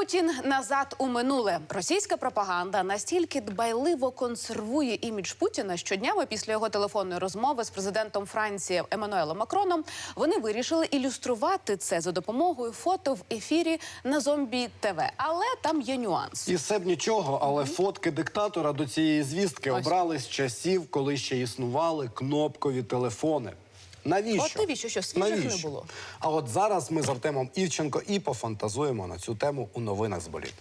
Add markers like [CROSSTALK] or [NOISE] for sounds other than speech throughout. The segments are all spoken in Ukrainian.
Путін назад у минуле. Російська пропаганда настільки дбайливо консервує імідж Путіна щоднями після його телефонної розмови з президентом Франції Еммануелом Макроном. Вони вирішили ілюструвати це за допомогою фото в ефірі на зомбі ТВ. Але там є нюанс. І все б нічого, але фотки диктатора до цієї звістки Ось. обрали з часів, коли ще існували кнопкові телефони. Навіщо? От навіщо? Що, свіжих не було? А от зараз ми з Артемом Івченко і пофантазуємо на цю тему у новинах з боліт.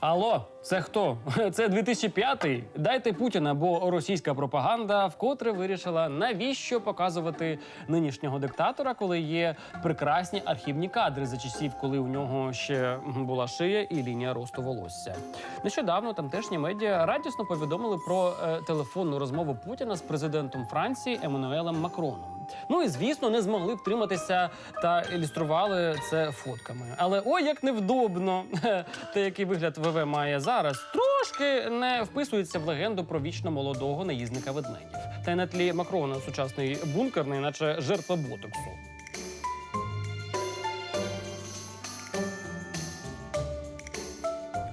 Алло, це хто? [LAUGHS] Це 2005-й? Дайте Путіна, бо російська пропаганда вкотре вирішила, навіщо показувати нинішнього диктатора, коли є прекрасні архівні кадри за часів, коли у нього ще була шия і лінія росту волосся. Нещодавно тамтешні медіа радісно повідомили про е, телефонну розмову Путіна з президентом Франції Еммануелем Макроном. Ну і звісно, не змогли втриматися та ілюстрували це фотками. Але ой, як невдобно! [LAUGHS] Те, який вигляд ВВ має зараз, трошки не вписується в легенду про вічно молодого наїзника ведмедів. Та й на тлі Макрона сучасний бункерний, наче жертва ботоксу.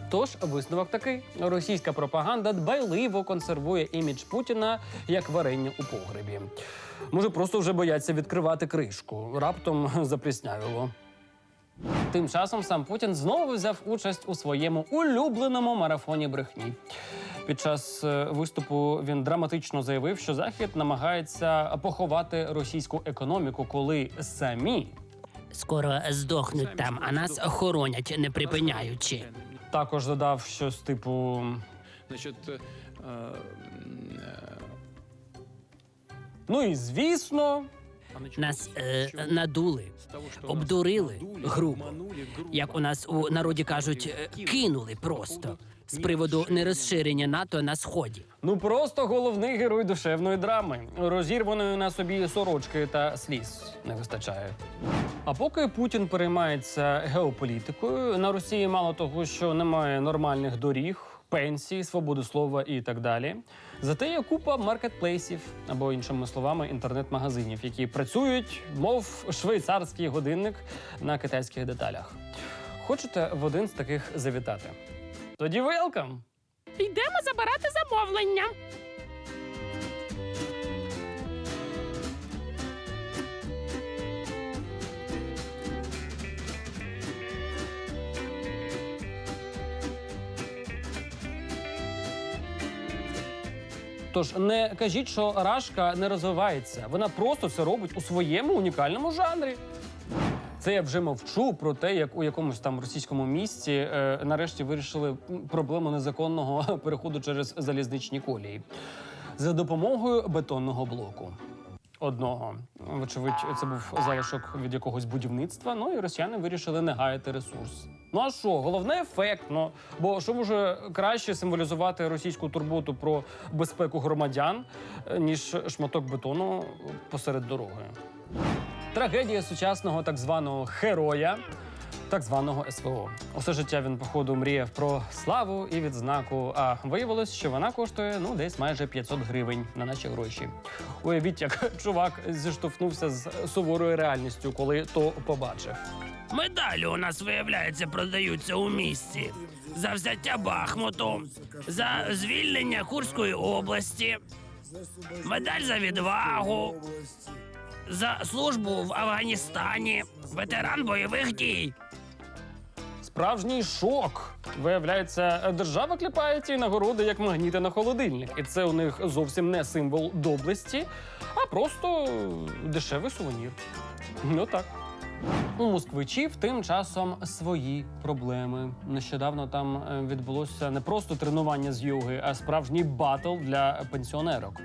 Тож висновок такий: російська пропаганда дбайливо консервує імідж Путіна як варення у погребі. Може, просто вже бояться відкривати кришку. Раптом [LAUGHS] запліснявіло. Тим часом сам Путін знову взяв участь у своєму улюбленому марафоні брехні. Під час е, виступу він драматично заявив, що Захід намагається поховати російську економіку, коли самі Скоро здохнуть там, а нас охоронять, не припиняючи. також додав щось типу. Значит, э, Ну і звісно, Нас е, надули, обдурили грубо. Як у нас у народі кажуть, е, кинули просто з приводу нерозширення НАТО на сході. ну просто головний герой душевної драми. Розірваної на собі сорочки та сліз не вистачає. А поки Путін переймається геополітикою, на Росії мало того, що немає нормальних доріг. Пенсії, свободу слова і так далі. Зате є купа маркетплейсів або іншими словами інтернет-магазинів, які працюють, мов швейцарський годинник на китайських деталях. Хочете в один з таких завітати? Тоді велкам! Йдемо забирати замовлення. Тож не кажіть, що рашка не розвивається. Вона просто це робить у своєму унікальному жанрі. Це я вже мовчу про те, як у якомусь там російському місті е, нарешті вирішили проблему незаконного [LAUGHS] переходу через залізничні колії за допомогою бетонного блоку. Одного, вочевидь, це був залишок від якогось будівництва. Ну і росіяни вирішили не гаяти ресурс. Ну а що, головне ефектно. Бо що може краще символізувати російську турботу про безпеку громадян, е, ніж шматок бетону посеред дороги? Трагедія сучасного так званого героя, так званого СВО. Усе життя він, походу, мріяв про славу і відзнаку. А виявилось, що вона коштує ну десь майже 500 гривень на наші гроші. Уявіть, як [LAUGHS] чувак зіштовхнувся з суворою реальністю, коли то побачив. Медалі у нас, виявляється, продаються у місті. За взяття Бахмуту, за звільнення Курської області, медаль за відвагу, за службу в Афганістані, ветеран бойових дій. Справжній шок. Виявляється, держава кліпає ці нагороди як магніти на холодильник. І це у них зовсім не символ доблесті, а просто дешевий сувенір. Ну так. У москвичів тим часом свої проблеми. Нещодавно там е, відбулося не просто тренування з йоги, а справжній батл для пенсіонерок.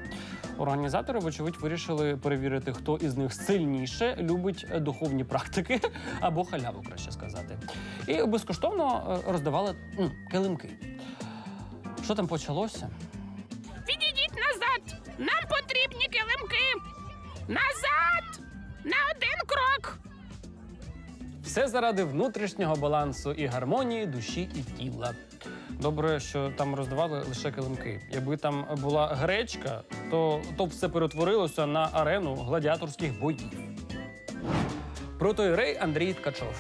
Організатори, вочевидь, вирішили перевірити, хто із них сильніше любить духовні практики [LAUGHS] або халяву, краще сказати. І безкоштовно е, роздавали м, килимки. Що там почалося? Відійдіть назад! Нам потрібні килимки! Назад! На один крок! Все заради внутрішнього балансу і гармонії душі і тіла. Добре, що там роздавали лише килимки. Якби там була гречка, то, то все перетворилося на арену гладіаторських боїв. Протоірей Андрій Ткачов.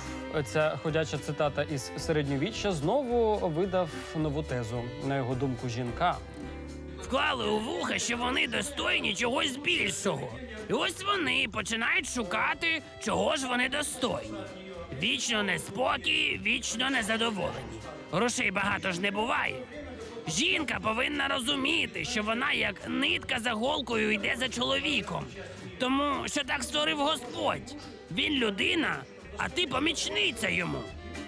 Ця ходяча цитата із середньовіччя знову видав нову тезу. На його думку, жінка Вклали у вуха, що вони достойні чогось більшого. І ось вони починають шукати, чого ж вони достойні. Вічно неспокій, вічно незадоволені. Грошей багато ж не буває. Жінка повинна розуміти, що вона як нитка за голкою йде за чоловіком. Тому що так створив Господь. Він людина, а ти помічниця йому.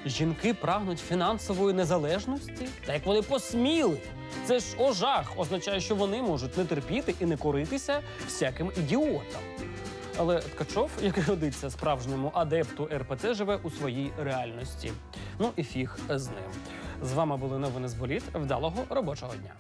Жінки прагнуть фінансової незалежності? Та як вони посміли? Це ж ожах означає, що вони можуть не терпіти і не коритися всяким ідіотам. Але Ткачов, як і годиться справжньому адепту РПЦ, живе у своїй реальності. Ну і фіг з ним. З вами були новини з боліт. Вдалого робочого дня.